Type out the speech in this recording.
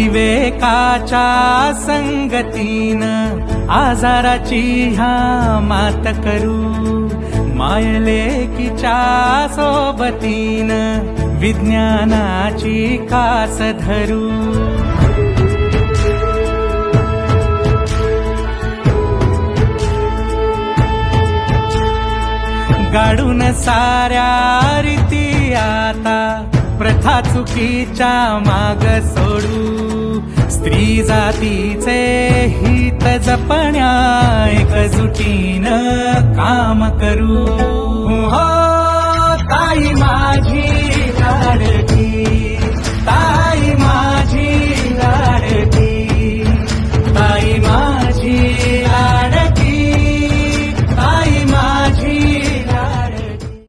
विवेकाच्या संगतीन आजाराची ह्या मात करू. मायलेकीच्या सोबतीन विज्ञानाची कास धरू. गाडून साऱ्या रीती आता प्रथा चुकीच्या माग सोडू. स्त्री जातीचे हित जपण्या एकजुटीनं काम करू.